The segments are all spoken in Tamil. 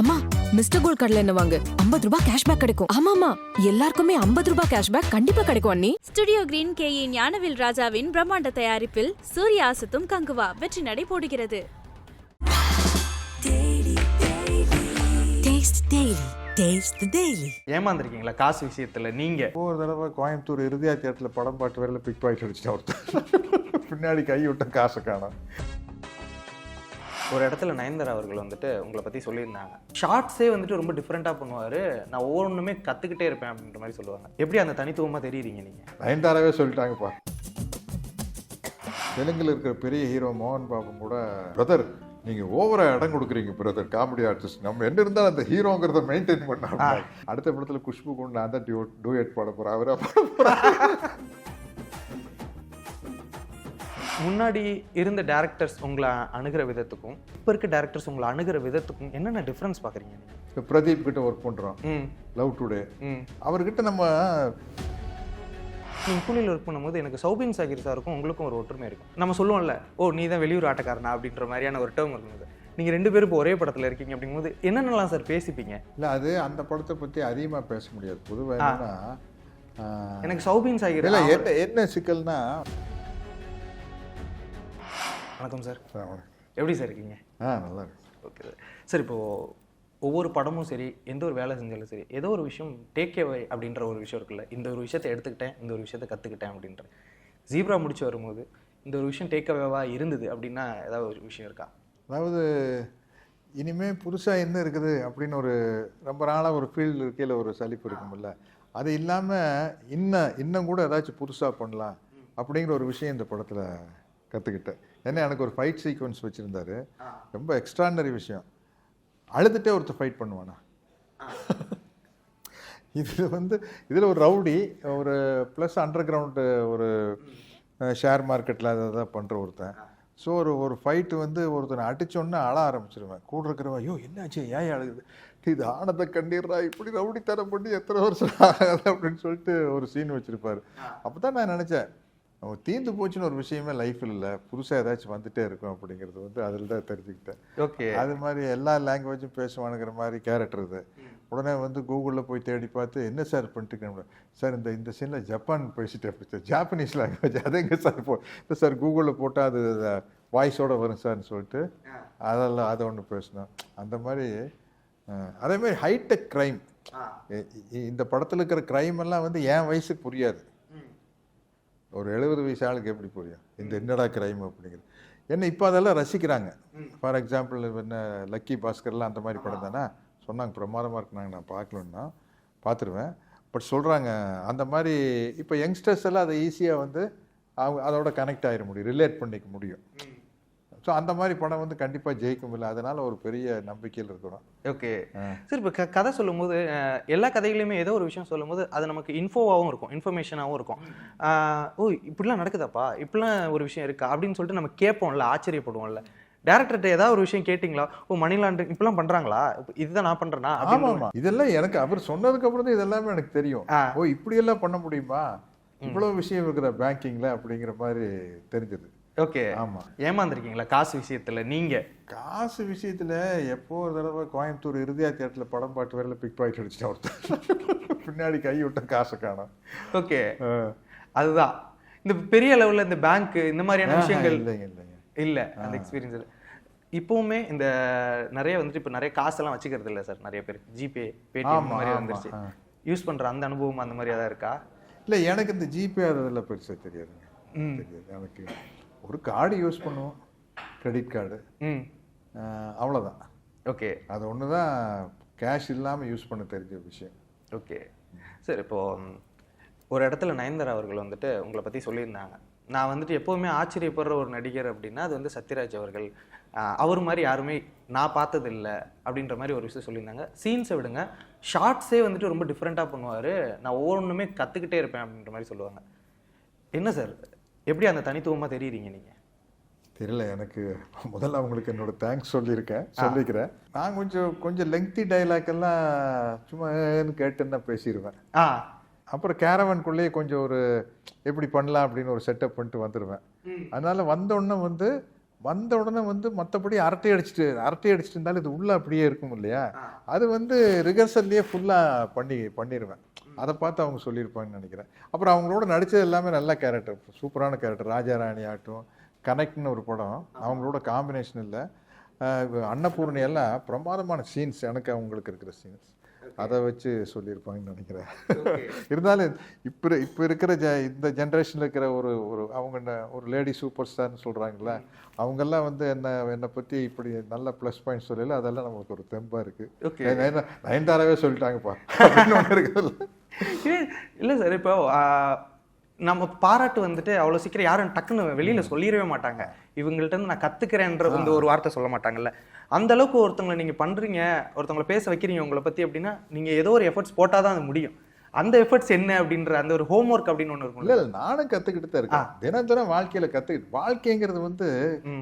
அம்மா மிஸ்டர் கோல்ட் கடல என்ன வாங்கு? 50 ரூபாய் கேஷ்பேக் கிடைக்கும். ஆமாமா எல்லாருக்குமே 50 ரூபாய் கேஷ்பேக் கண்டிப்பா கிடைக்கும் அண்ணி. Studio green K E Gnanavel ராஜாவின் பிரம்மாண்ட தயாரிப்பில் சூர்யா அசத்தும் கங்குவா வெற்றி நடை போடுகிறது. Taste Daily. Taste the Daily. ஏமாந்துருக்கீங்களா? காசு விஷயத்துல நீங்க. ஒரு தடவை கோயம்புத்தூர் இறுதியா தியேட்டரில் படம் பாட்டு வரையில் பிக் பாயிண்ட் அடிச்சிட்டேன் ஒருத்தர் பின்னாடி கை விட்ட காசை காணோம். ஒரு இடத்துல நயன்தாரா அவர்கள் வந்துட்டு உங்களை பத்தி சொல்லியிருந்தாங்க. ஷார்ட்ஸே வந்துட்டு ரொம்ப டிஃப்ரெண்டா பண்ணுவாரு. நான் ஒவ்வொன்றுமே கத்துக்கிட்டே இருப்பேன் அப்படின்ற மாதிரி சொல்லுவாங்க. எப்படி அந்த தனித்துவமா தெரியுறீங்க நீங்க? நயன்தாராவே சொல்லிட்டாங்கப்பா தெலுங்குல இருக்கிற பெரிய ஹீரோ மோகன் பாபு கூட பிரதர் நீங்க ஓவரா இடம் கொடுக்குறீங்க பிரதர் காமெடி ஆர்டிஸ்ட் நம்ம என்ன இருந்தாலும் அந்த ஹீரோங்கிறத மெயின்டைன் பண்ண அடுத்த படத்துல குஷ்பு கொண்டு நான் தான் டூயட் பாட போறேன். அவரா பாட போறேன் முன்னாடி இருந்த டேரக்டர்ஸ் உங்களை அணுகிற விதத்துக்கும் இப்போ இருக்க டேரக்டர்ஸ் உங்களை அணுகிற விதத்துக்கும் என்னென்ன டிஃப்ரென்ஸ் பார்க்குறீங்க இப்ப பிரதீப் கிட்ட ஒர்க் பண்றோம். ம். லவ் டுடே ம். அவர்கிட்ட நம்ம நீங்கள் கூலியில் ஒர்க் பண்ணும்போது எனக்கு சௌபின் சாகிர் சாருக்கும் உங்களுக்கும் ஒரு ஒற்றுமை இருக்கும். நம்ம சொல்லுவோம்ல ஓ நீ தான் வெளியூர் ஆட்டக்காரனா? அப்படின்ற மாதிரியான ஒரு டேர்ம் இருக்கும் நீங்கள் ரெண்டு பேரும் இப்போ ஒரே படத்தில் இருக்கீங்க அப்படிங்கும்போது என்னென்னலாம் சார் பேசிப்பீங்க? இல்ல அது அந்த படத்தை பத்தி அதிகமா பேச முடியாது. பொதுவா என்னன்னா ஆஹ், எனக்கு சௌபின் சாகிர் இல்ல என்ன என்ன சிக்கல்னா வணக்கம் சார். வணக்கம். எப்படி சார் இருக்கீங்க? ஆ நல்லா இருக்கு. ஓகே. சார் சார் இப்போ ஒவ்வொரு படமும் சரி எந்த ஒரு வேலை செஞ்சாலும் சரி ஏதோ ஒரு விஷயம் டேக் அவே அப்படின்ற ஒரு விஷயம் இருக்குல்ல இந்த ஒரு விஷயத்தை எடுத்துக்கிட்டேன் இந்த ஒரு விஷயத்தை கற்றுக்கிட்டேன் அப்படின்ற. ஜீப்ரா முடிச்சு வரும்போது இந்த ஒரு விஷயம் டேக் அவேவா இருந்தது அப்படின்னா ஏதாவது ஒரு விஷயம் இருக்கா? அதாவது இனிமே புதுசா என்ன இருக்குது அப்படின்னு ஒரு ரொம்ப நாளா ஒரு ஃபீல்டு இருக்கையில் ஒரு சலிப்பு இருக்கும்ல அது இல்லாம இன்னும் இன்னும் கூட ஏதாச்சும் புதுசா பண்ணலாம் அப்படிங்கிற ஒரு விஷயம் இந்த படத்துல கத்துக்கிட்டேன். ஏன்னா எனக்கு ஒரு ஃபைட் சீக்வன்ஸ் வச்சிருந்தாரு. ரொம்ப எக்ஸ்ட்ராடனரி விஷயம். அழுதுட்டே ஒருத்தர் ஃபைட் பண்ணுவானா? இது வந்து இதில் ஒரு ரவுடி ஒரு ப்ளஸ் அண்டர் கிரவுண்டு ஒரு ஷேர் மார்க்கெட்டில் அதை தான் பண்ணுற ஒருத்தன். ஸோ ஒரு ஒரு ஃபைட்டு வந்து ஒருத்தனை அடிச்சோன்னே அழ ஆரம்பிச்சிருவேன். கூட இருக்கிறவன் ஐயோ என்னாச்சு? ஏன் அழுகுது? இது ஆனந்த கண்ணீர்ரா இப்படி ரவுடி தரம் பண்ணி எத்தனை வருஷம் ஆகாது? அப்படின்னு சொல்லிட்டு ஒரு சீன் வச்சிருப்பாரு. அப்போ தான் நான் நினச்சேன் நம்ம தீந்து போச்சுன்னு ஒரு விஷயமே லைஃப்பில் இல்லை. புதுசாக ஏதாச்சும் வந்துட்டே இருக்கும் அப்படிங்கிறது வந்து அதில் தான் தெரிஞ்சுக்கிட்டேன். ஓகே அது மாதிரி எல்லா லாங்குவேஜும் பேசுவானுங்கிற மாதிரி கேரக்டர் இது. உடனே வந்து கூகுளில் போய் தேடி பார்த்து என்ன சார் பண்ணிட்டு சார் இந்த இந்த சீனில் ஜப்பான் பேசிட்டு அப்படி சார் ஜாப்பனீஸ் லாங்குவேஜ் அது எங்கே சார் போ இல்லை சார் கூகுளில் போட்டால் அது வாய்ஸோட வரும் சார்னு சொல்லிட்டு அதெல்லாம் அதை ஒன்று பேசணும் அந்த மாதிரி அஹ், அதே மாதிரி ஹைடெக் க்ரைம் இந்த படத்தில் இருக்கிற க்ரைம் எல்லாம் வந்து என் வயசுக்கு புரியாது. ஒரு எழுபது வயசு ஆளுக்கு எப்படி புரியும்? இந்த என்னடா கிரைம் அப்படிங்கிறது. என்ன இப்போ அதெல்லாம் ரசிக்கிறாங்க. ஃபார் எக்ஸாம்பிள் என்ன லக்கி பாஸ்கர்லாம் அந்த மாதிரி படம் தானே? சொன்னாங்க பிரமாதமாக இருக்குனாங்க நான் பார்க்கலன்னா பார்த்துருவேன். பட் சொல்கிறாங்க அந்த மாதிரி இப்போ யங்ஸ்டர்ஸ் எல்லாம் அதை ஈஸியாக வந்து அவங்க அதோட கனெக்ட் ஆகிட முடியும் ரிலேட் பண்ணிக்க முடியும். ஸோ அந்த மாதிரி படம் வந்து கண்டிப்பாக ஜெயிக்கும் இல்லை அதனால ஒரு பெரிய நம்பிக்கையில் இருக்கிறோம் ஓகே சார் இப்போ கதை சொல்லும்போது எல்லா கதைகளையுமே ஏதோ ஒரு விஷயம் சொல்லும்போது அது நமக்கு இன்ஃபோவாகவும் இருக்கும் இன்ஃபர்மேஷனாகவும் இருக்கும். ஓ இப்படிலாம் நடக்குதாப்பா? இப்படிலாம் ஒரு விஷயம் இருக்கா? அப்படின்னு சொல்லிட்டு நம்ம கேட்போம்ல ஆச்சரியப்படுவோம்ல. டேரக்டர்கிட்ட ஏதாவது ஒரு விஷயம் கேட்டிங்களா? ஓ மணி லாண்டரிங் இப்படிலாம் பண்றாங்களா? இப்ப இதுதான் நான் பண்றேனா? ஆமாம். இதெல்லாம் எனக்கு அவர் சொன்னதுக்கு அப்புறம் தான் இதெல்லாமே எனக்கு தெரியும். ஓ இப்படியெல்லாம் பண்ண முடியுமா? இவ்வளவு விஷயம் இருக்கிற பேங்கிங்ல அப்படிங்கிற மாதிரி தெரிஞ்சது. ஓகே. ஆமா. ஏமாந்துருக்கீங்களா? காசு விஷயத்துல நீங்க? காசு விஷயத்துல எப்போ ஒரு தடவை கோயம்புத்தூர் இறுதியா தியேட்டர்ல படம் பாட்டு வரையில பிக் பாயிண்ட் அடிச்சிட்டேன் ஒருத்தர் பின்னாடி கை விட்ட காசை காணோம். ஓகே. அதுதான். இந்த பெரிய லெவல்ல இந்த பேங்க் இந்த மாதிரியான விஷயங்கள் இல்லைங்க இல்லைங்க இல்ல. அந்த எக்ஸ்பீரியன்ஸ் இல்ல. இப்பவுமே இந்த நிறைய வந்துட்டு இப்ப நிறைய காசெல்லாம் வச்சுக்கிறது இல்ல சார் நிறைய பேர். ஜிபே பேடிஎம் மாதிரி வந்துருச்சு. யூஸ் பண்ற அந்த அனுபவம் அந்த மாதிரி ஏதாவது இருக்கா? இல்ல எனக்கு இந்த ஜிபே அதெல்லாம் பெருசா தெரியாதுங்க. தெரியாது எனக்கு. ஒரு கார்டு யூஸ் பண்ணுவோம். கிரெடிட் கார்டு ம். அவ்வளவுதான். ஓகே. அது ஒன்று தான் கேஷ் இல்லாம யூஸ் பண்ண தெரிஞ்ச விஷயம். ஓகே. சார் இப்போ ம், ஒரு இடத்துல நயன்தாரா அவர்கள் வந்துட்டு உங்களை பத்தி சொல்லியிருந்தாங்க. நான் வந்துட்டு எப்போவுமே ஆச்சரியப்படுற ஒரு நடிகர் அப்படின்னா அது வந்து சத்யராஜ் அவர்கள். அவர் மாதிரி யாருமே நான் பார்த்தது இல்லை அப்படின்ற மாதிரி ஒரு விஷயம் சொல்லியிருந்தாங்க. சீன்ஸை விடுங்க. ஷார்ட்ஸே வந்துட்டு ரொம்ப டிஃப்ரெண்ட்டாக பண்ணுவார். நான் ஒவ்வொன்றுமே கற்றுக்கிட்டே இருப்பேன் அப்படின்ற மாதிரி சொல்லுவாங்க. என்ன சார் எப்படி அந்த தனித்துவமாக தெரியுறீங்க நீங்கள் தெரியல எனக்கு முதல்ல அவங்களுக்கு என்னோட தேங்க்ஸ் சொல்லியிருக்கேன் சொல்லிக்கிறேன். நான் கொஞ்சம் கொஞ்சம் லெங்க்தி டைலாக் எல்லாம் சும்மா கேட்டுன்னு பேசிடுவேன் அப்புறம் கேரவனுக்குள்ளேயே கொஞ்சம் ஒரு எப்படி பண்ணலாம் அப்படின்னு ஒரு செட்டப் பண்ணிட்டு வந்துடுவேன் அதனால வந்த உடனே வந்து வந்த உடனே வந்து மற்றபடி அரட்டை அடிச்சுட்டு அரட்டை அடிச்சுட்டு இருந்தாலும் இது உள்ள அப்படியே இருக்கும் இல்லையா? அது வந்து ரிகர்சல்லையே ஃபுல்லாக பண்ணி பண்ணிடுவேன் அதை பார்த்து அவங்க சொல்லியிருப்பாங்கன்னு நினைக்கிறேன். அப்புறம் அவங்களோட நடித்தது எல்லாமே நல்ல கேரக்டர் சூப்பரான கேரக்டர் ராஜா ராணி ஆகட்டும் கனெக்ட்னு ஒரு படம். அவங்களோட காம்பினேஷன் இல்லை. அன்னபூர்ணி எல்லாம் பிரமாதமான சீன்ஸ் எனக்கு அவங்களுக்கு இருக்கிற சீன்ஸ் அதை வச்சு சொல்லியிருப்பாங்கன்னு நினைக்கிறேன். இருந்தாலும் இப்போ இப்போ இருக்கிற ஜ இந்த ஜென்ரேஷனில் இருக்கிற ஒரு ஒரு அவங்க ஒரு லேடி சூப்பர் ஸ்டார்னு சொல்கிறாங்களே அவங்கெல்லாம் வந்து என்ன என்னை பற்றி இப்படி நல்ல ப்ளஸ் பாயிண்ட் சொல்லல அதெல்லாம் நமக்கு ஒரு தெம்பாக. இருக்குது நயன்தாராவே சொல்லிட்டாங்கப்பா. அப்படின்னு ஒன்று இருக்குதுல்ல. இல்லை சார் இப்போ நம்ம பாராட்டு வந்துட்டு அவ்வளோ சீக்கிரம் யாரும் டக்குன்னு வெளியில சொல்லிடவே மாட்டாங்க. இவங்கள்ட்ட நான் கத்துக்கிறேன்ற வந்து ஒரு வார்த்தை சொல்ல மாட்டாங்கல்ல. அந்த அளவுக்கு ஒருத்தவங்களை நீங்க பண்றீங்க ஒருத்தவங்களை பேச வைக்கிறீங்க உங்களை பத்தி அப்படின்னா நீங்க ஏதோ ஒரு எஃபர்ட்ஸ் போட்டாதான் தான் அது முடியும். அந்த எஃபர்ட்ஸ் என்ன அப்படின்ற அந்த ஒரு ஹோம்ஒர்க் அப்படின்னு ஒன்று இல்ல இருக்கும்ல இல்ல நானும் கத்துக்கிட்டு தான் இருக்கேன். தினம் தினம் வாழ்க்கையில கத்துக்கிட்டு வாழ்க்கைங்கிறது வந்து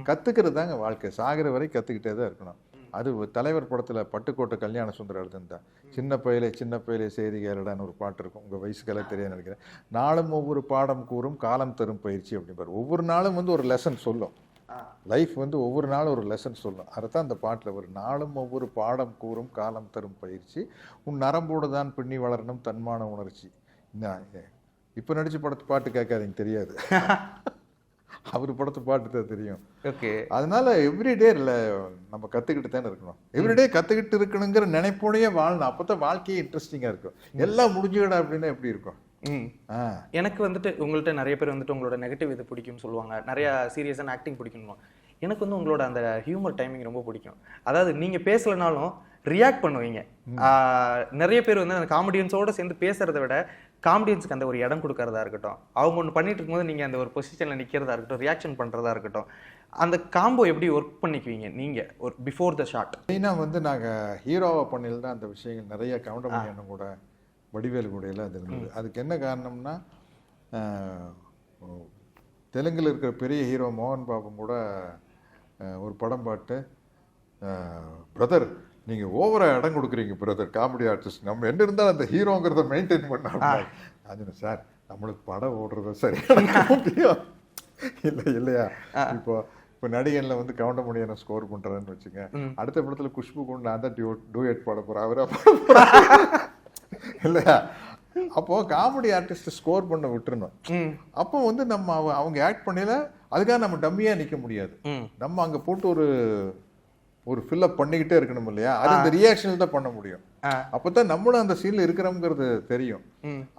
கத்துக்கிறது தாங்க வாழ்க்கை. சாகிற வரை கத்துக்கிட்டே தான் இருக்கணும். அது தலைவர் படத்துல பட்டுக்கோட்டை கல்யாண சுந்தரம் எழுதுந்தான் சின்ன பயிலே சின்ன பயிலே செய்தி கேளடான்னு ஒரு பாட்டு இருக்கும். உங்க வயசுக்கெல்லாம் தெரியாது நினைக்கிறேன். நாளும் ஒவ்வொரு பாடம் கூறும் காலம் தரும் பயிற்சி அப்படிம்பாரு. ஒவ்வொரு நாளும் வந்து ஒரு லெசன் சொல்லும். லைஃப் வந்து ஒவ்வொரு நாளும் ஒரு லெசன் சொல்லும். அதைத்தான் அந்த பாட்டில் ஒரு நாளும் ஒவ்வொரு பாடம் கூறும் காலம் தரும் பயிற்சி. உன் நரம்போடு தான் பின்னி வளரணும் தன்மான உணர்ச்சி. இப்போ நடிச்ச படத்து பாட்டு கேட்காதீங்க தெரியாது. அவர் படத்து பாட்டு தான் தெரியும். ஓகே. அதனால எவ்ரிடே இல்லை நம்ம கற்றுக்கிட்டு தானே இருக்கணும். எவ்ரிடே கற்றுக்கிட்டு இருக்கணுங்கிற நினைப்போடையே வாழணும் அப்போ தான் வாழ்க்கையே இன்ட்ரெஸ்டிங்காக இருக்கும். எல்லாம் முடிஞ்சுக்கிடா அப்படின்னா எப்படி இருக்கும்? எனக்கு வந்துட்டு உங்கள்ட்ட நிறைய பேர் வந்துட்டு உங்களோட நெகட்டிவ் இது பிடிக்கும்னு சொல்லுவாங்க. நிறைய சீரியஸான ஆக்டிங் பிடிக்கும்னு எனக்கு வந்து உங்களோட அந்த ஹியூமர் டைமிங் ரொம்ப பிடிக்கும். அதாவது நீங்க பேசலனாலும் ரியாக்ட் பண்ணுவீங்க. நிறைய பேர் வந்து அந்த காமெடியன்ஸோட சேர்ந்து பேசுறதை விட காமெடியன்ஸ்க்கு அந்த ஒரு இடம் கொடுக்கறதா இருக்கட்டும். அவங்க ஒன்று பண்ணிட்டு இருக்கும்போது நீங்க அந்த ஒரு பொசிஷன்ல நிக்கிறதா இருக்கட்டும் ரியாக்ஷன் பண்றதா இருக்கட்டும் அந்த காம்போ எப்படி ஒர்க் பண்ணிக்குவீங்க நீங்க? ஒரு பிஃபோர் த ஷாட் மெயினாக வந்து நாங்கள் ஹீரோவாக பண்ணையில் தான் அந்த விஷயங்கள் நிறைய கவுண்டமணி அண்ணன் கூட வடிவேலு கூட எல்லாம் அது இருந்தது. அதுக்கு என்ன காரணம்னா தெலுங்குல இருக்கிற பெரிய ஹீரோ மோகன் பாபு கூட ஒரு படம் பாட்டு பிரதர் நீங்கள் ஓவராக இடம் கொடுக்குறீங்க பிரதர் காமெடி ஆர்டிஸ்ட் நம்ம என்ன இருந்தாலும் அந்த ஹீரோங்கிறத மெயின்டைன் பண்ண அது சார் நம்மளுக்கு படம் ஓடுறத சரி. முடியும் இல்லை இல்லையா? இப்போ இப்போ நடிகன்ல வந்து கவுண்டமணி என்ன ஸ்கோர் பண்றேன்னு வச்சுங்க அடுத்த படத்துல குஷ்பு கொண்டு நான் தான் டியூ டூயட் பாட போறேன். அவரா பாட போறாரு. இல்லையா? அப்போ காமெடி ஆர்டிஸ்ட் ஸ்கோர் பண்ண விட்டுறணும். ம். அப்போ வந்து நம்ம அவ- அவங்க ஆக்ட் பண்ணல அதுக்காக நம்ம டம்மியா நிக்க முடியாது. நம்ம அங்க போட்டு ஒரு ஒரு ஃபில்லப் பண்ணிக்கிட்டே இருக்கணும் இல்லையா? அது அந்த ரியாக்ஷனில் தான் பண்ண முடியும். அப்பதான் நம்மளும் அந்த சீன்ல இருக்கிறோங்கிறது தெரியும்.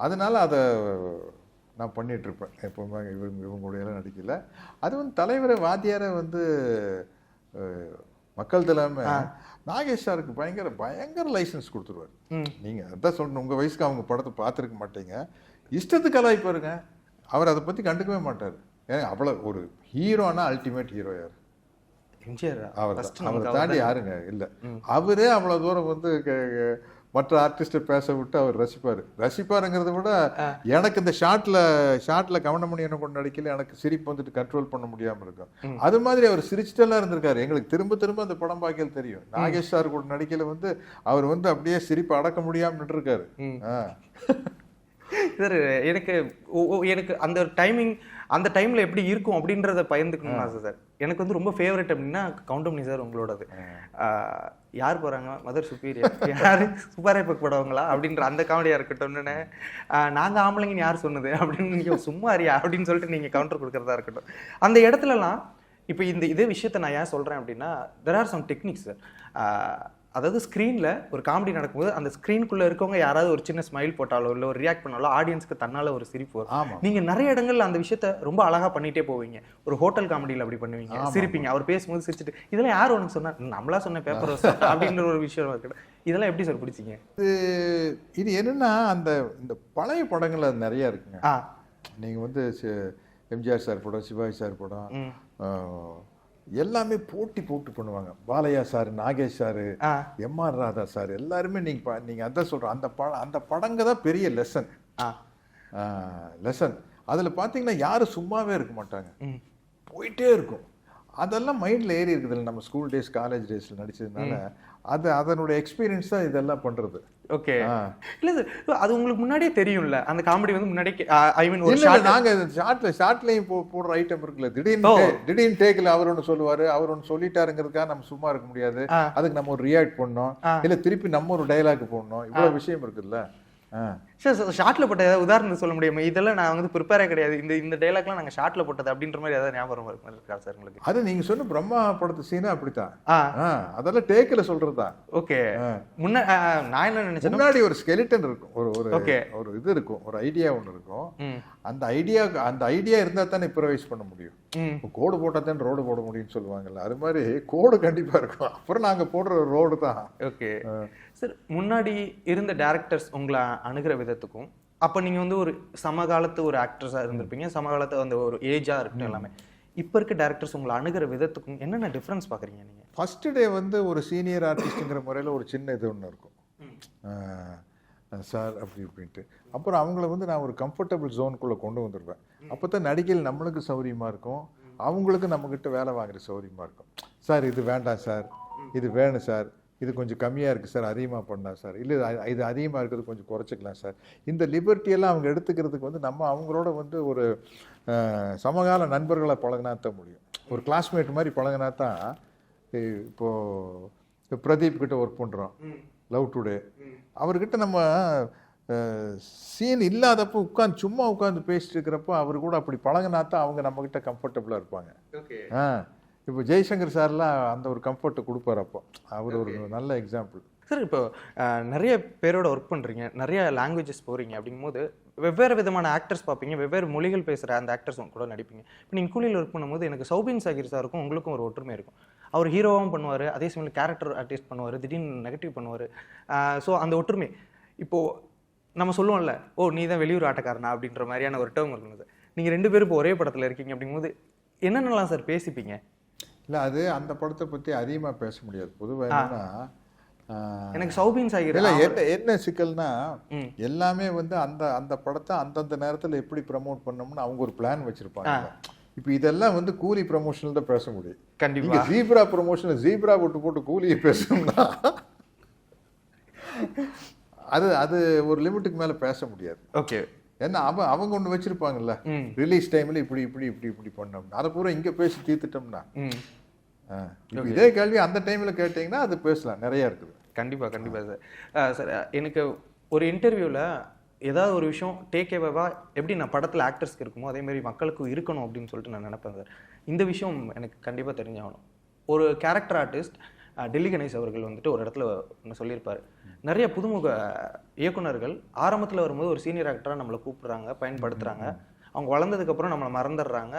அதனால அதை நான் பண்ணிட்டு இருப்பேன். எப்பவுமே இவங்க இவங்களுடைய எல்லாம் நடிக்கல. அது வந்து தலைவரை வாத்தியாரை வந்து மக்கள் தலைமை நாகேஷ் சாருக்கு பயங்கர பயங்கர லைசன்ஸ் கொடுத்துருவாரு. ம். நீங்க அதான் சொல்லணும். உங்க வயசுக்கு அவங்க படத்தை பார்த்துருக்க மாட்டீங்க. இஷ்டத்துக்கு கலாய்ப்பாருங்க. அவர் அதை பத்தி கண்டுக்கவே மாட்டார். ஏன்னா அவ்வளவு ஒரு ஹீரோனா அல்டிமேட் ஹீரோ யார்? எம்ஜிஆர் அவர் அவரை தாண்டி யாருங்க? இல்ல. அவரே அவ்வளவு தூரம் வந்து மற்ற ஆர்டிஸ்ட்டை பேச விட்டு அவர் ரசிப்பாரு. ரசிப்பாருங்கிறத விட எனக்கு இந்த ஷார்ட்ல ஷார்ட்ல கவனமணி என்ன கொண்டு நடிக்கல எனக்கு சிரிப்பு வந்துட்டு கண்ட்ரோல் பண்ண முடியாம இருக்கும். அது மாதிரி அவர் சிரிச்சிட்டெல்லாம் இருந்திருக்காரு. எங்களுக்கு திரும்ப திரும்ப அந்த படம் பார்க்கல தெரியும். நாகேஷ் சார் கூட நடிக்கல வந்து அவர் வந்து அப்படியே சிரிப்பு அடக்க முடியாம நின்றுருக்காரு. சார் எனக்கு எனக்கு அந்த டைமிங் அந்த டைம்ல எப்படி இருக்கும் அப்படின்றத பயந்துக்கணும்னு ஆசை சார். எனக்கு வந்து ரொம்ப ஃபேவரட் அப்படின்னா கவுண்டமணி சார் உங்களோடது. யார் போறாங்க? மதர் சுப்பீரியர் யாரு? சுப்பாரே படவங்களா? அப்படின்ற அந்த காமெடியா இருக்கட்டும்னு நாங்க ஆம்பளைங்கன்னு யார் சொன்னது? அப்படின்னு நீங்க சும்மா அறியா அப்படின்னு சொல்லிட்டு நீங்க கவுண்டர் கொடுக்கறதா இருக்கட்டும். அந்த இடத்துலலாம் இப்போ இந்த இதே விஷயத்த நான் ஏன் சொல்றேன் அப்படின்னா there are some techniques sir அதாவது ஸ்க்ரீனில் ஒரு காமெடி நடக்கும்போது அந்த ஸ்க்ரீனுக்குள்ளே இருக்கவங்க யாராவது ஒரு சின்ன ஸ்மைல் போட்டாலோ இல்லை ஒரு ரியாக்ட் பண்ணாலோ ஆடியன்ஸ்க்கு தன்னால ஒரு சிரிப்பு வரும். ஆமா. நீங்க நிறைய இடங்கள்ல அந்த விஷயத்த ரொம்ப அழகா பண்ணிட்டே போவீங்க. ஒரு ஹோட்டல் காமெடியில் அப்படி பண்ணுவீங்க. சிரிப்பீங்க. அவர் பேசும்போது சிரிச்சிட்டு இதெல்லாம் யார் உனக்கு சொன்னா? நம்மளா சொன்ன பேப்பர் அப்படின்ற ஒரு விஷயம் இருக்கு. இதெல்லாம் எப்படி சார் பிடிச்சிங்க? இது இது என்னன்னா அந்த இந்த பழைய படங்கள் அது நிறைய இருக்குங்க. ஆ. நீங்க வந்து எம்ஜிஆர் சார் படம் சிவாஜி சார் படம் எல்லாமே போட்டி போட்டு பண்ணுவாங்க. பாலையா சார் நாகேஷ் சார் ஆ. எம்ஆர் ராதா சார் எல்லாருமே நீங்க நீங்க அதான் சொல்றோம். அந்த படம் அந்த படங்க தான் பெரிய லெசன் லெசன் அதுல பாத்தீங்கன்னா யாரும் சும்மாவே இருக்க மாட்டாங்க. ம். போயிட்டே இருக்கும். அதெல்லாம் மைண்டில் ஏறி இருக்குதுல்ல. நம்ம ஸ்கூல் டேஸ் காலேஜ் டேஸில் நடிச்சதுனால அது அதனுடைய எக்ஸ்பீரியன்ஸ் தான் இதெல்லாம் பண்ணுறது ஓகே. இல்ல சார் அது உங்களுக்கு முன்னாடியே தெரியும்ல. அந்த காமெடி வந்து முன்னாடியே ஐ மீன் ஒரு ஷார்ட் நாங்க ஷார்ட்ல ஷார்ட்லயும் போ போடுற ஐட்டம் இருக்குல்ல. திடீர்னு திடீர்னு டேக்ல அவர் ஒண்ணு சொல்லுவாரு. அவர் ஒண்ணு சொல்லிட்டாருங்கிறதுக்காக நம்ம சும்மா இருக்க முடியாது. அதுக்கு நம்ம ஒரு ரியாக்ட் பண்ணோம். இல்ல திருப்பி நம்ம ஒரு டயலாக் போடணும். இவ்வளவு விஷயம் இருக்குல்ல சார் ஷார்ட்ல போட்ட ஏதாவது உதாரணம் சொல்ல முடியுமா? இதெல்லாம் நான் வந்து ப்ரிப்பேரே கிடையாது. இந்த இந்த டைலாக்லாம் நாங்க ஷார்ட்ல போட்டது அப்படின்ற மாதிரி ஏதாவது ஞாபகம் இருக்கு- சார் உங்களுக்கு? அது நீங்க சொன்ன பிரம்மா படத்து சீனா அப்படித்தான். அதெல்லாம் டேக்கில் சொல்றதுதான் ஓகே. முன்ன நான் என்ன நினைச்சேன்னா முன்னாடி ஒரு ஸ்கெலிட்டன் இருக்கும். ஒரு ஒரு Okay. ஒரு இது இருக்கும். ஒரு ஐடியா ஒன்று இருக்கும். அந்த ஐடியா அந்த ஐடியா இருந்தா தானே இம்ப்ரவைஸ் பண்ண முடியும். இப்போ கோடு போட்டால் தான் ரோடு போட முடியும்னு சொல்லுவாங்கல்ல. அது மாதிரி கோடு கண்டிப்பா இருக்கும். அப்புறம் நாங்க போடுற ரோடு தான். ஓகே. சார் முன்னாடி இருந்த டேரக்டர்ஸ் உங்களை அணுகிற விதத்துக்கும் அப்ப நீங்க வந்து ஒரு சமகாலத்து ஒரு ஆக்ட்ரஸா இருந்திருப்பீங்க. சமகாலத்து அந்த ஒரு ஏஜா இருக்கட்டும் எல்லாமே. இப்ப இருக்க டேரக்டர்ஸ் உங்களை அணுகிற விதத்துக்கும் என்னென்ன டிஃபரன்ஸ் பாக்குறீங்க நீங்க? ஃபர்ஸ்ட் டே வந்து ஒரு சீனியர் ஆர்டிஸ்ட்டுங்கிற முறையில் ஒரு சின்ன இது ஒன்று இருக்கும். சார் அப்படி இப்படின்ட்டு. அப்புறம் அவங்கள வந்து நான் ஒரு கம்ஃபர்டபுள் ஜோனுக்குள்ளே கொண்டு வந்துடுவேன் அப்போ தான் நடிகையில் நம்மளுக்கு சௌரியமாக இருக்கும். அவங்களுக்கு நம்மக்கிட்ட வேலை வாங்குற சௌரியமாக இருக்கும். சார் இது வேண்டாம் சார். இது வேணும் சார். இது கொஞ்சம் கம்மியாக இருக்குது சார் அதிகமாக பண்ணலாம் சார். இல்லை இது- அதிகமாக இருக்கிறது கொஞ்சம் குறைச்சிக்கலாம் சார். இந்த எல்லாம் அவங்க எடுத்துக்கிறதுக்கு வந்து நம்ம அவங்களோட வந்து ஒரு சமகால நண்பர்களை பழகினா தான் முடியும். ஒரு கிளாஸ்மேட் மாதிரி பழகினா தான் இ- இப்போ இப்போ பிரதீப் கிட்ட ஒர்க் பண்ணுறோம் லவ் டுடே அவர்கிட்ட நம்ம சீன் இல்லாதப்போ உட்காந்து சும்மா உட்காந்து பேசிட்டு இருக்கிறப்போ அவர் கூட அப்படி பழகினா தான் அவங்க நம்மக்கிட்ட கம்ஃபர்டபுளாக இருப்பாங்க. ஆ. இப்போ ஜெய்சங்கர் சார்லாம் அந்த ஒரு கம்ஃபர்ட்டை கொடுப்பார் அப்போ. அவர் ஒரு நல்ல எக்ஸாம்பிள் சார் இப்போ நிறைய பேரோட ஒர்க் பண்றீங்க நிறைய லாங்குவேஜஸ் போறீங்க அப்படிங்கும்போது வெவ்வேறு விதமான ஆக்டர்ஸ் பார்ப்பீங்க வெவ்வேறு மொழிகள் பேசுற அந்த ஆக்டர்ஸ் கூட நடிப்பீங்க. இப்போ நீங்கள் கூலியில் ஒர்க் பண்ணும்போது எனக்கு சௌபின் சாகிர் சாருக்கும் உங்களுக்கும் ஒரு ஒற்றுமை இருக்கும். அவர் ஹீரோவாகவும் பண்ணுவார் அதே சமயம் கேரக்டர் ஆர்டிஸ்ட் பண்ணுவார் திடீர்னு நெகட்டிவ் பண்ணுவார். ஸோ அந்த ஒற்றுமை. இப்போ நம்ம சொல்லுவோம்ல ஓ நீ தான் வெளியூர் ஆட்டக்காரனா? அப்படின்ற மாதிரியான ஒரு டேர்ம் இருக்கும் சார் நீங்கள் ரெண்டு பேரும் இப்போ ஒரே படத்தில் இருக்கீங்க அப்படிங்கும்போது என்னென்னலாம் சார் பேசிப்பீங்க? இல்லை அது அந்த படத்தை பற்றி அதிகமாக பேச முடியாது. பொதுவாக என்னன்னா எனக்கு சௌபின் சாகிர் இல்ல என்ன என்ன சிக்கல்னா. எல்லாமே வந்து அந்த அந்த படத்தை அந்தந்த நேரத்துல எப்படி ப்ரமோட் பண்ணணும்னு அவங்க ஒரு பிளான் வச்சிருப்பாங்க. இப்போ இதெல்லாம் வந்து கூலி ப்ரமோஷனில் தான் பேச முடியும். கண்டிப்பா. நீங்க ஜீப்ரா ப்ரமோஷனில் ஜீப்ரா போட்டு போட்டு கூலியை பேசணும்னா அது அது ஒரு லிமிட்டுக்கு மேல பேச முடியாது. ஓகே. ஏன்னா அவன் அவங்க ஒன்று வச்சிருப்பாங்கல்ல. ரிலீஸ் டைம்ல இப்படி இப்படி இப்படி இப்படி பண்ணோம்னா. அதை பூரா இங்க பேசி தீர்த்துட்டோம்னா இதே கேள்வி அந்த டைம்ல கேட்டீங்கன்னா அது பேசலாம். நிறைய இருக்குது. கண்டிப்பா கண்டிப்பா சார். சார் எனக்கு ஒரு இன்டர்வியூவில் ஏதாவது ஒரு விஷயம் டேக் ஏவாக எப்படி நான் படத்தில் ஆக்டர்ஸ்க்கு இருக்குமோ அதே மாதிரி மக்களுக்கும் இருக்கணும் அப்படின்னு சொல்லிட்டு நான் நினைப்பேன் சார். இந்த விஷயம் எனக்கு கண்டிப்பாக தெரிஞ்சாகணும். ஒரு கேரக்டர் ஆர்டிஸ்ட் டெல்லி கணேஷ் அவர்கள் வந்துட்டு ஒரு இடத்துல ஒன்று சொல்லியிருப்பார். நிறைய புதுமுக இயக்குனர்கள் ஆரம்பத்தில் வரும்போது ஒரு சீனியர் ஆக்டராக நம்மளை கூப்பிடுறாங்க பயன்படுத்துகிறாங்க அவங்க வளர்ந்ததுக்கப்புறம் நம்மளை மறந்துடுறாங்க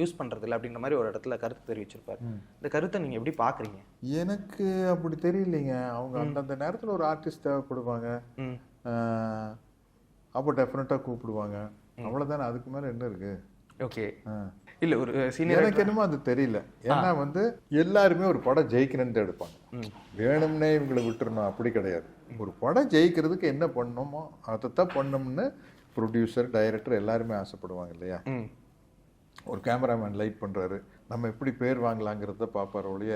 யூஸ் பண்ணுறதில்ல அப்படின்ற மாதிரி ஒரு இடத்துல கருத்து தெரிவிச்சிருப்பார். இந்த கருத்தை நீங்கள் எப்படி பார்க்குறீங்க? எனக்கு அப்படி தெரியலைங்க. அவங்க அந்தந்த நேரத்துல ஒரு ஆர்டிஸ்ட் தேவைப்படுவாங்க. அப்போ டெஃபினட்டாக கூப்பிடுவாங்க. அவ்வளவுதானே? அதுக்கு மேல என்ன இருக்கு? ஓகே. இல்ல ஒரு சீனியர் எனக்கு என்னமோ அது தெரியல. ஏன்னா வந்து எல்லாருமே ஒரு படம் ஜெயிக்கணும்னு எடுப்பாங்க வேணும்னே இவங்களை விட்டுறணும் அப்படி கிடையாது. ஒரு படம் ஜெயிக்கிறதுக்கு என்ன பண்ணணுமோ அதைத்தான் பண்ணணும்னு ப்ரொடியூசர் டைரக்டர் எல்லாருமே ஆசைப்படுவாங்க இல்லையா? ஒரு கேமராமேன் லைட் பண்றாரு. நம்ம எப்படி பேர் வாங்கலாங்கிறத பார்ப்பாரு ஒழிய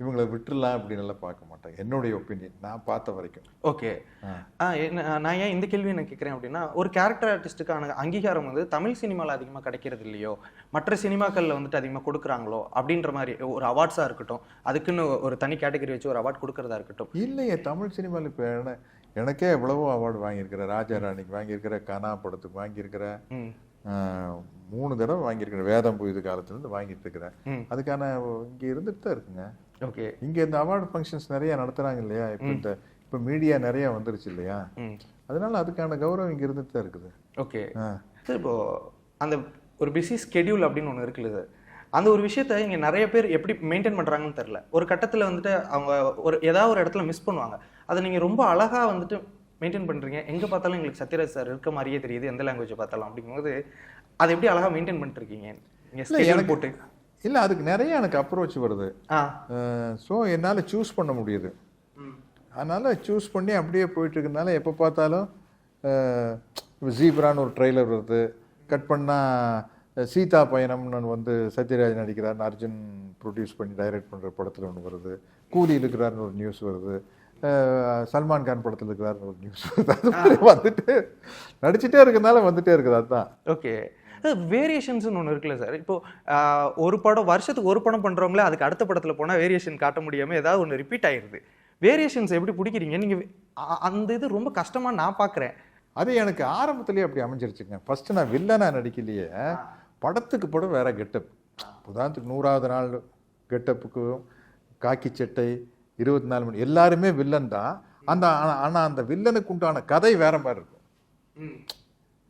இவங்களை அப்படின்னு எல்லாம் பார்க்க மாட்டாங்க. என்னுடைய ஒப்பீனியன் நான் பார்த்த வரைக்கும். ஓகே. நான் ஏன் இந்த கேள்வி நான் கேட்குறேன் அப்படின்னா ஒரு கேரக்டர் ஆர்டிஸ்ட்டுக்கான அங்கீகாரம் வந்து தமிழ் சினிமாவில் அதிகமாக கிடைக்கிறது இல்லையோ மற்ற சினிமாக்களில் வந்துட்டு அதிகமாக கொடுக்குறாங்களோ அப்படின்ற மாதிரி ஒரு அவார்ட்ஸாக இருக்கட்டும் அதுக்குன்னு ஒரு தனி கேட்டகரி வச்சு ஒரு அவார்ட் கொடுக்கறதா இருக்கட்டும். இல்லையே தமிழ் சினிமாவில் இப்போ எனக்கே எவ்வளவோ அவார்டு வாங்கியிருக்கிறேன் ராஜா ராணிக்கு வாங்கியிருக்கிறேன் கனா படத்துக்கு ஆஹ், மூணு தடவை வாங்கியிருக்கிறேன் வேதம் புயுது காலத்துலேருந்து வாங்கிட்டு இருக்கிறேன். அதுக்கான இங்கே இருந்துட்டு தான் இருக்குங்க. ஓகே. இங்கே இந்த அவார்டு ஃபங்க்ஷன்ஸ் நிறைய நடத்துகிறாங்க இல்லையா? இப்போ இந்த இப்போ மீடியா நிறைய வந்துருச்சு இல்லையா? அதனால அதுக்கான கௌரவம் இங்கே இருந்துட்டு தான் இருக்குது. ஓகே. சார் இப்போ அந்த ஒரு பிஸி ஸ்கெடியூல் அப்படின்னு ஒன்று இருக்குல்ல சார்? அந்த ஒரு விஷயத்த இங்கே நிறைய பேர் எப்படி மெயின்டைன் பண்ணுறாங்கன்னு தெரில ஒரு கட்டத்தில் வந்துட்டு அவங்க ஒரு ஏதாவது ஒரு இடத்துல மிஸ் பண்ணுவாங்க. அதை நீங்கள் ரொம்ப அழகாக வந்துட்டு மெயின்டைன் பண்ணுறீங்க எங்கே பார்த்தாலும் எங்களுக்கு சத்யராஜ் சார் இருக்க மாதிரியே தெரியுது. எந்த லாங்குவேஜை பார்த்தாலும் அப்படிங்கும்போது அதை எப்படி அழகாக மெயின்டைன் பண்ணிட்டு இருக்கீங்க நீங்கள் ஸ்கெடியூல் போட்டு. இல்லை அதுக்கு நிறைய எனக்கு அப்ரோச் வருது. ஸோ என்னால் சூஸ் பண்ண முடியுது. அதனால் சூஸ் பண்ணி அப்படியே போயிட்டு இருக்கனால எப்போ பார்த்தாலும் ஜீப்ரான்னு ஒரு ட்ரெய்லர் வருது. கட் பண்ணால் சீதா பயணம்னு வந்து சத்யராஜ் நடிக்கிறார் அர்ஜுன் ப்ரொடியூஸ் பண்ணி டைரக்ட் பண்ணுற படத்தில் ஒன்று வருது. கூலி இருக்கிறாருன்னு ஒரு நியூஸ் வருது. சல்மான் கான் படத்தில் இருக்கிறாருன்னு ஒரு நியூஸ் வந்துட்டு நடிச்சிட்டே இருக்கிறதுனால வந்துட்டே இருக்குது அதுதான். ஓகே. வேரியேஷன்ஸ்னு ஒன்று இருக்குல்ல சார் இப்போ ஆஹ், ஒரு படம் வருஷத்துக்கு ஒரு படம் பண்றவங்களே அதுக்கு அடுத்த படத்துல போனா வேரியேஷன் காட்ட முடியாம ஏதாவது ஒன்று ரிப்பீட் ஆயிருது. வேரியேஷன்ஸ் எப்படி பிடிக்கிறீங்க? நீங்க அ- அந்த இது ரொம்ப கஷ்டமா நான் பார்க்குறேன் அது எனக்கு ஆரம்பத்திலேயே அப்படி அமைஞ்சிருச்சுங்க. ஃபர்ஸ்ட் நான் வில்லனா நடிக்கலையே. படத்துக்கு படம் வேற கெட்டப் உதாரணத்துக்கு நூறாவது நாள் கெட்டப்புக்கும் காக்கி சட்டை இருபத்தி நாலு மணி எல்லாருமே வில்லன் தான். அந்த ஆனா- ஆனா அந்த வில்லனுக்கு உண்டான கதை வேற மாதிரி இருக்கும்.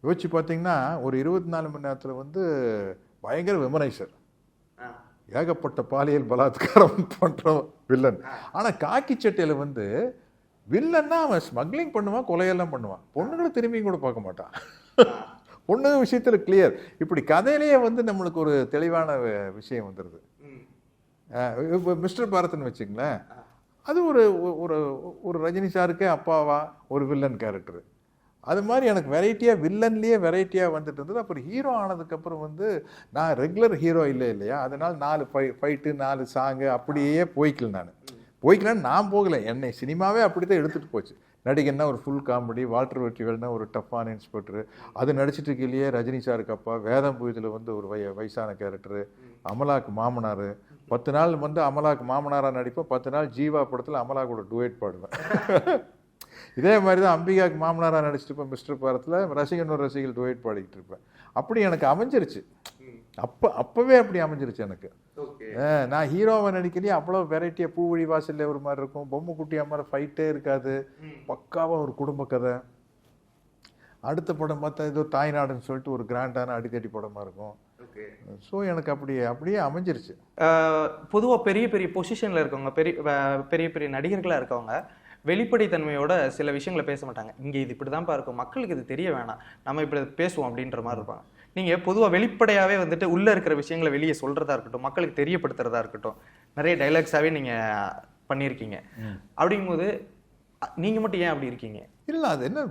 யோசிச்சு பார்த்தீங்கன்னா ஒரு இருபத்தி நாலு மணி நேரத்தில் வந்து பயங்கர விமனைசர் ஏகப்பட்ட பாலியல் பலாத்காரம் பண்ற வில்லன் ஆனா காக்கி சட்டையில வந்து வில்லன்னா அவன் ஸ்மக்லிங் பண்ணுவான் கொலையெல்லாம் பண்ணுவான். பொண்ணுங்களை திரும்பியும் கூட பார்க்க மாட்டான். பொண்ணு விஷயத்துல கிளியர் இப்படி கதையிலேயே வந்து நம்மளுக்கு ஒரு தெளிவான விஷயம் வந்துடுது இப்போ மிஸ்டர் பாரத்னு வச்சுங்களேன். அது ஒரு ஒரு ஒரு ரஜினி சாருக்கே அப்பாவா ஒரு வில்லன் கேரக்டர் அது மாதிரி எனக்கு வெரைட்டியாக வில்லன்லேயே வெரைட்டியாக வந்துட்டு இருந்தது. அப்புறம் ஹீரோ ஆனதுக்கப்புறம் வந்து நான் ரெகுலர் ஹீரோ இல்லை இல்லையா? அதனால் நாலு ஃபை ஃபைட்டு நாலு சாங்கு அப்படியே போய்க்கல நான். போய்க்கலான்னு நான் போகலை. என்னை சினிமாவே அப்படி தான் எடுத்துகிட்டு போச்சு நடிகன்னா ஒரு ஃபுல் காமெடி வால்டர் வெற்றிகள்னா ஒரு டஃப்பான இன்ஸ்பெக்டர் அது நடிச்சிட்டு இருக்கையிலேயே ரஜினி சாருக்கு அப்பா வேதம் பூஜத்தில் வந்து ஒரு வய வயசான கேரக்டரு அமலாக்கு மாமனார். பத்து நாள் வந்து அமலாக்கு மாமனாராக நடிப்பேன் பத்து நாள் ஜீவா படத்தில் அமலா கூட டுவேட் பாடுவேன். இதே மாதிரி தான் அம்பிகாக்கு மாமனாராக நடிச்சிட்டு இருப்பேன் மிஸ்டர் பாரத்தில் ரசிகன் ஒரு ரசிகல் டுவேட் பாடிக்கிட்டு இருப்பேன். அப்படி எனக்கு அமைஞ்சிருச்சு. அப்போ அப்போவே அப்படி அமைஞ்சிருச்சு எனக்கு. நான் ஹீரோவை நடிக்கலையே அவ்வளோ வெரைட்டியாக பூவழி வாசல்ல ஒரு மாதிரி இருக்கும். பொம்மை குட்டியா மாதிரி ஃபைட்டே இருக்காது. பக்காவாக ஒரு குடும்ப கதை. அடுத்த படம் பார்த்தா ஏதோ தாய்நாடுன்னு சொல்லிட்டு ஒரு கிராண்டான அடிக்கடி படமாக இருக்கும். ஸோ எனக்கு அப்படியே அப்படியே அமைஞ்சிருச்சு. பொதுவா பெரிய பெரிய பொசிஷன்ல இருக்கவங்க பெரிய பெரிய பெரிய நடிகர்களா இருக்கவங்க வெளிப்படைத்தன்மையோட சில விஷயங்களை பேச மாட்டாங்க. இங்க இது இப்படிதான்ப்பா இருக்கும். மக்களுக்கு இது தெரிய வேணாம். நம்ம இப்படி பேசுவோம் அப்படின்ற மாதிரி இருப்பாங்க நீங்க பொதுவா வெளிப்படையாவே வந்துட்டு உள்ள இருக்கிற விஷயங்களை வெளியே சொல்றதா இருக்கட்டும் மக்களுக்கு தெரியப்படுத்துறதா இருக்கட்டும் நிறைய டைலாக்ஸாவே நீங்க பண்ணியிருக்கீங்க. அப்படிங்கும்போது அ- நீங்க மட்டும் ஏன் அப்படி இருக்கீங்க? இல்லை அது என்ன?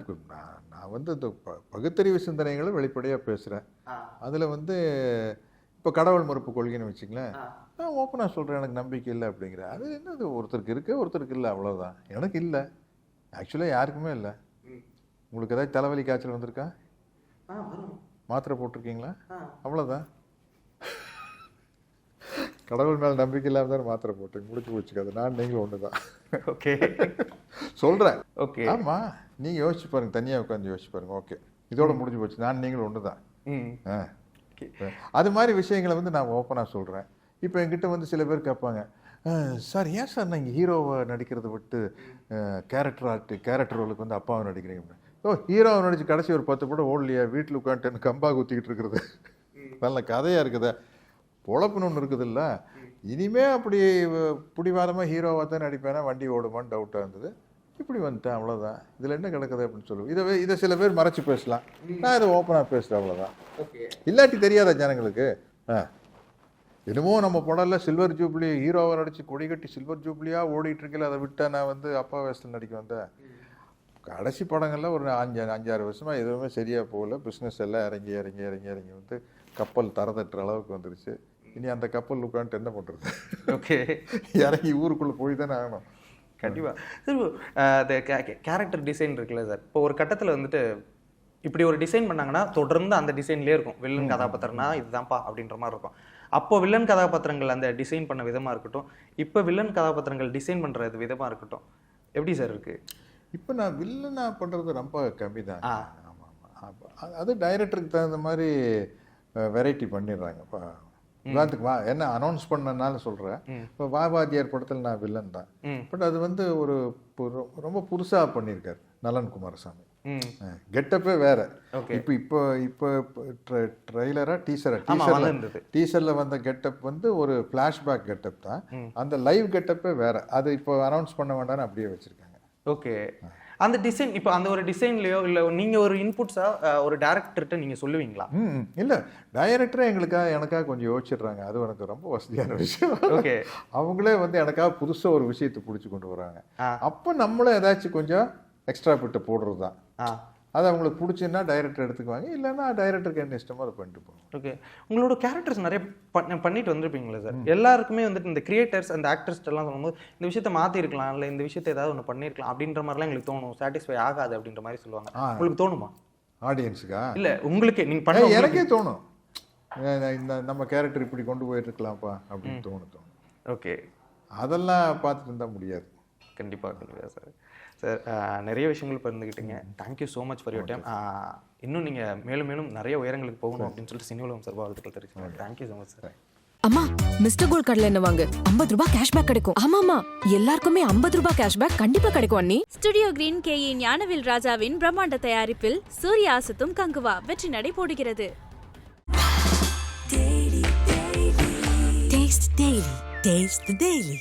நான் வந்து இந்த ப- பகுத்தறிவு சிந்தனைகளை வெளிப்படையாக பேசுகிறேன் அதில் வந்து இப்போ கடவுள் மறுப்பு கொள்கைன்னு வச்சுங்களேன் நான் ஓப்பனாக சொல்கிறேன் எனக்கு நம்பிக்கை இல்லை அப்படிங்கிற. அது என்னது ஒருத்தருக்கு இருக்கு ஒருத்தருக்கு இல்லை அவ்வளோதான் எனக்கு இல்லை. ஆக்சுவலாக யாருக்குமே இல்லை. உங்களுக்கு ஏதாச்சும் தலைவலி காய்ச்சல் வந்திருக்கா? மாத்திரை போட்டிருக்கீங்களா? அவ்வளோதான் கடவுள் மேலே நம்பிக்கை இல்லாமல் தான் மாத்திரை போட்டேன்? முடிச்சு போச்சுக்காது நான் நீங்களும் ஒன்று தான் ஓகே சொல்கிறேன் ஓகே ஆமா. நீங்க யோசிச்சு பாருங்க. தனியா உட்காந்து யோசிச்சு பாருங்க. ஓகே இதோட முடிஞ்சு போச்சு. நான் நீங்களும் ஒன்று தான் ம் அது மாதிரி விஷயங்களை வந்து நான் ஓப்பனாக சொல்கிறேன் இப்போ என்கிட்ட வந்து சில பேர் கேட்பாங்க "அஹ், சார் ஏன் சார் நீங்கள் ஹீரோவை நடிக்கிறத விட்டு கேரக்டர் ஆர்ட் கேரக்டர் ரோலுக்கு வந்து அப்பாவை நடிக்கிறீங்க. ஓ ஹீரோவை நடிச்சு கடைசி ஒரு பத்து படம் ஓடலையா? வீட்டில் உட்காந்துட்டு கம்பா குத்திக்கிட்டு இருக்கிறது. நல்ல கதையாக இருக்குதே. பொழப்புன்னு ஒன்று இருக்குதுல்ல. இனிமே அப்படி பிடிவாதமாக ஹீரோவாக தான் நடிப்பேனா? வண்டி ஓடுமான்னு டவுட்டாக இருந்தது. இப்படி வந்துட்டேன் அவ்வளோதான் இதில் என்ன கிடக்குது அப்படின்னு சொல்லுவோம். இதை இதை சில பேர் மறைச்சு பேசலாம். நான் இதை ஓப்பனாக பேசுகிறேன் அவ்வளோதான் ஓகே இல்லாட்டி தெரியாதா ஜனங்களுக்கு? ஆ. என்னமோ நம்ம படம்ல சில்வர் ஜூப்ளி ஹீரோவை நடிச்சு கொடி கட்டி சில்வர் ஜூப்ளியாக ஓடிட்டு இருக்கல அதை விட்டா நான் வந்து அப்பா வயசில் நடிக்க வந்தேன். கடைசி படங்கள்ல ஒரு அஞ்சு அஞ்சாறு வருஷமா எதுவுமே சரியா போகல. பிஸ்னஸ் எல்லாம் இறங்கி இறங்கி இறங்கி இறங்கி வந்து கப்பல் தர தட்டுற அளவுக்கு வந்துருச்சு. இனி அந்த கப்பல் உட்காந்துட்டு என்ன பண்றது? ஓகே இறங்கி ஊருக்குள்ள போய் தானே ஆகணும். கண்டிப்பா. சார் அந்த கேரக்டர் டிசைன் இருக்குல்ல சார் இப்போ ஒரு கட்டத்துல வந்துட்டு இப்படி ஒரு டிசைன் பண்ணாங்கன்னா தொடர்ந்து அந்த டிசைன்லயே இருக்கும். வில்லன் கதாபாத்திரம்னா இதுதான்ப்பா அப்படின்ற மாதிரி இருக்கும். அப்போ வில்லன் கதாபாத்திரங்கள் அந்த டிசைன் பண்ண விதமா இருக்கட்டும். இப்போ வில்லன் கதாபாத்திரங்கள் டிசைன் பண்றது விதமா இருக்கட்டும். எப்படி சார் இருக்கு? இப்போ நான் வில்லனா பண்றது ரொம்ப கம்மி தான் ஆ. ஆமாம் ஆமாம் அது டைரக்டருக்கு தகுந்த மாதிரி வெரைட்டி பண்ணிடுறாங்க. உதாரணத்துக்கு வா. என்ன அனௌன்ஸ் பண்ணனால சொல்கிறேன் ம். இப்போ வாபாஜியார் படத்தில் நான் வில்லன் தான். பட் அது வந்து ஒரு ரொம்ப புதுசாக பண்ணியிருக்காரு நலன் குமாரசாமி. கெட்டப்பே வேற. இப்போ இப்போ இப்போ ட்ரெய்லரா டீசரா டீசர்ல டீசர்ல வந்த கெட்டப் வந்து ஒரு ஃப்ளாஷ்பேக் கெட்டப் தான். அந்த லைவ் கெட்டப்பே வேற. அது இப்போ அனௌன்ஸ் பண்ண வேண்டாம்னு அப்படியே வச்சிருக்காங்க. ஓகே. அந்த டிசைன் இப்போ அந்த ஒரு டிசைன்லயோ இல்ல நீங்க ஒரு இன்புட்ஸா ஒரு டேரக்டர்கிட்ட நீங்க சொல்லுவீங்களா? ம். இல்ல டைரக்டரே எங்களுக்காக எனக்காக கொஞ்சம் யோசிச்சிடுறாங்க. அது எனக்கு ரொம்ப வசதியான விஷயம். ஓகே. அவங்களே வந்து எனக்காக புதுசா ஒரு விஷயத்தை பிடிச்சி கொண்டு வராங்க. அப்போ நம்மளும் ஏதாச்சும் கொஞ்சம் எக்ஸ்ட்ரா பிட்டு போடுறது தான் அது அவங்களுக்கு பிடிச்சுன்னா டைரக்டர் எடுத்துக்குவாங்க. இல்லைன்னா டைரக்டருக்கு என்ன இஷ்டமோ அதை பண்ணிட்டு போகணும். ஓகே. உங்களோட கேரக்டர்ஸ் நிறைய பண்ண பண்ணிட்டு வந்திருப்பீங்களா சார் எல்லாருக்குமே வந்துட்டு இந்த கிரியேட்டர்ஸ் அந்த ஆக்டர்ஸ் எல்லாம் சொல்லும்போது இந்த விஷயத்தை மாற்றிருக்கலாம் இல்லை இந்த விஷயத்தை ஏதாவது ஒன்று பண்ணியிருக்கலாம் அப்படின்ற மாதிரிலாம் எங்களுக்கு தோணும். சாட்டிஸ்ஃபை ஆகாது அப்படின்ற மாதிரி சொல்லுவாங்க. உங்களுக்கு தோணுமா? ஆடியன்ஸுக்கா இல்லை உங்களுக்கு நீங்கள் பண்ண எனக்கே தோணும். இந்த நம்ம கேரக்டர் இப்படி கொண்டு போயிட்டு இருக்கலாம்ப்பா அப்படின்னு தோணும் தோணும். ஓகே. அதெல்லாம் பார்த்துட்டு இருந்தால் முடியாது. கண்டிப்பாக சார் சார் நிறைய விஷயங்கள் பகிர்ந்துக்கிட்டீங்க thank you so much for your time இன்னும் நீங்கள் மேலும் மேலும் நிறைய உயரங்களுக்கு போகணும் அப்படின்னு சொல்லிட்டு சினிவலம் சார் வாழ்த்துக்கள் தெரிவிச்சுங்க thank you so much sir அம்மா மிஸ்டர் கோல்ட் கடல என்ன வாங்கு? ஐம்பது ரூபாய் கேஷ்பேக் கிடைக்கும். ஆமாமா எல்லாருக்குமே ஐம்பது ரூபாய் கேஷ்பேக் கண்டிப்பா கிடைக்கும் அண்ணி. Studio green K E Gnanavel ராஜாவின் பிரம்மாண்ட தயாரிப்பில் சூர்யா அசத்தும் கங்குவா வெற்றி நடை போடுகிறது. Taste Daily. Taste the Daily.